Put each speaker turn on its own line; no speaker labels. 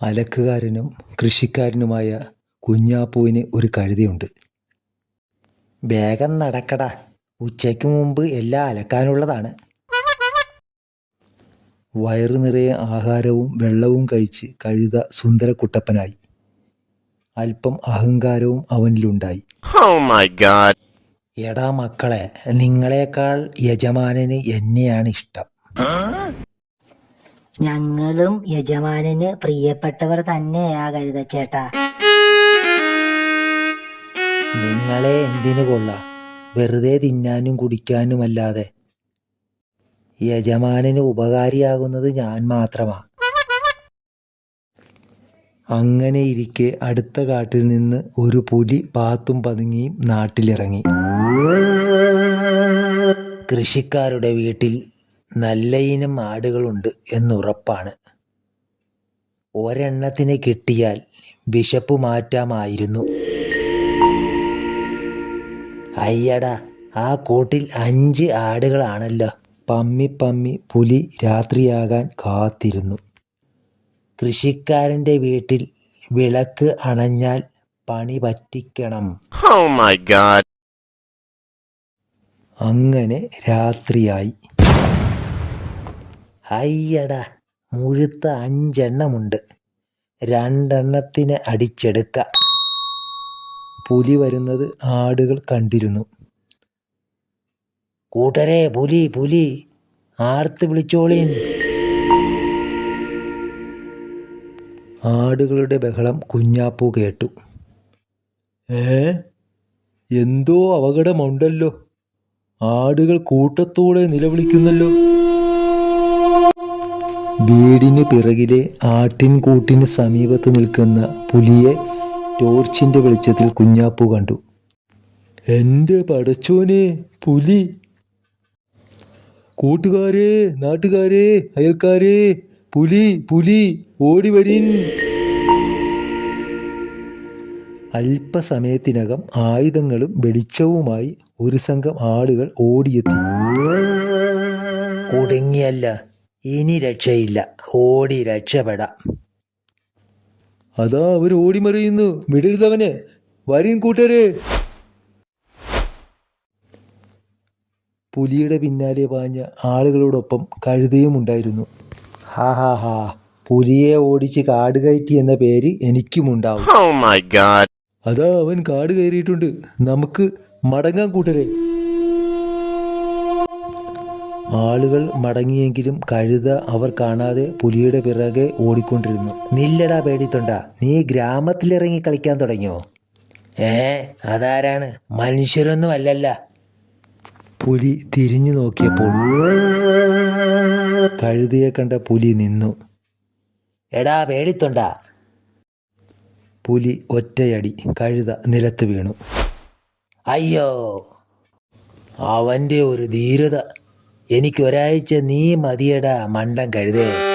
അലക്കുകാരനും കൃഷിക്കാരനുമായ കുഞ്ഞാപ്പുവിന് ഒരു കഴുതയുണ്ട്. വേഗം നടക്കടാ. ഉച്ചയ്ക്ക് മുമ്പ് എല്ലാം അലക്കാനുള്ളതാണ്. വയറു നിറയെ ആഹാരവും വെള്ളവും കഴിച്ച് കഴുത സുന്ദരക്കുട്ടപ്പനായി. അല്പം അഹങ്കാരവും അവനിലുണ്ടായി.
Oh my god.
എടാ മക്കളെ നിങ്ങളെക്കാൾ യജമാനന് എന്നെയാണ് ഇഷ്ടം.
ഞങ്ങളും യജമാനന് പ്രിയപ്പെട്ടവർ തന്നെയാ കഴുതച്ചേട്ടാ
നിങ്ങളെ എന്തിനു കൊള്ള? വെറുതെ തിന്നാനും കുടിക്കാനുമല്ലാതെ. യജമാനന് ഉപകാരിയാകുന്നത് ഞാൻ മാത്രമാ. അങ്ങനെ ഇരിക്കെ അടുത്ത കാട്ടിൽ നിന്ന് ഒരു പുലി പാത്തും പതുങ്ങിയും നാട്ടിലിറങ്ങി. കൃഷിക്കാരുടെ വീട്ടിൽ നല്ല ഇനം ആടുകളുണ്ട് എന്നുറപ്പാണ്. ഒരെണ്ണത്തിനെ കിട്ടിയാൽ വിശപ്പ് മാറ്റാമായിരുന്നു. അയ്യടാ ആ കൂട്ടിൽ അഞ്ച് ആടുകളാണല്ലോ. പമ്മി പമ്മി പുലി രാത്രിയാകാൻ കാത്തിരുന്നു. കൃഷിക്കാരന്റെ വീട്ടിൽ വിളക്ക് അണഞ്ഞാൽ പണി പറ്റിക്കണം.
Oh my god.
അങ്ങനെ രാത്രിയായി. അയ്യടാ മുഴുത്ത അഞ്ചെണ്ണമുണ്ട്. രണ്ടെണ്ണത്തിന് അടിച്ചെടുക്ക. പുലി വരുന്നത് ആടുകൾ കണ്ടിരുന്നു. കൂട്ടരെ പുലി പുലി ആർത്ത് വിളിച്ചോളീൻ. ആടുകളുടെ ബഹളം കുഞ്ഞാപ്പു കേട്ടു. ഏ എന്തോ അപകടമുണ്ടല്ലോ. ആടുകൾ കൂട്ടത്തോടെ നിലവിളിക്കുന്നല്ലോ. വീടിന് പിറകിലെ ആട്ടിൻകൂട്ടിന് സമീപത്ത് നിൽക്കുന്ന പുലിയെ ടോർച്ചിന്റെ വെളിച്ചത്തിൽ കുഞ്ഞാപ്പു കണ്ടു. എന്റെ പടച്ചോനെ പുലി! കൂട്ടുകാരെ നാട്ടുകാരെ അയൽക്കാരെ പുലി പുലി ഓടി വരിൻ! അല്പസമയത്തിനകം ആയുധങ്ങളും വെളിച്ചവുമായി ഒരു സംഘം ആളുകൾ ഓടിയെത്തി. കുടുങ്ങിയല്ല. ഇനി രക്ഷയില്ല. ഓടി രക്ഷപ്പെടാം. അതാ അവർ ഓടിമറിയുന്നു. വിടരുതവന്. വരിൻ കൂട്ടരെ. പുലിയുടെ പിന്നാലെ പാഞ്ഞ ആളുകളോടൊപ്പം കഴുതയും ഉണ്ടായിരുന്നു. ഹാ ഹാ ഹാ. പുലിയെ ഓടിച്ച് കാട് കയറ്റി എന്ന പേര് എനിക്കുമുണ്ടാവും.
ഉണ്ടാവും my god.
അതാ അവൻ കാട് കയറിയിട്ടുണ്ട്. നമുക്ക് മടങ്ങാൻ കൂട്ടരെ. ആളുകൾ മടങ്ങിയെങ്കിലും കഴുത അവർ കാണാതെ പുലിയുടെ പിറകെ ഓടിക്കൊണ്ടിരുന്നു. നില്ലടാ പേടിത്തൊണ്ട നീ ഗ്രാമത്തിലിറങ്ങി കളിക്കാൻ തുടങ്ങിയോ? ഏ അതാരാണ്? മനുഷ്യരൊന്നും അല്ലല്ല. പുലി തിരിഞ്ഞു നോക്കിയപ്പോൾ കഴുതയെ കണ്ട പുലി നിന്നു. എടാ പേടിത്തൊണ്ട. പുലി ഒറ്റയടി കഴുത നിലത്ത് വീണു. അയ്യോ അവന്റെ ഒരു ധീരത. എനിക്കൊരാഴ്ച നീ മതിയടാ മണ്ടൻ കഴുതേ.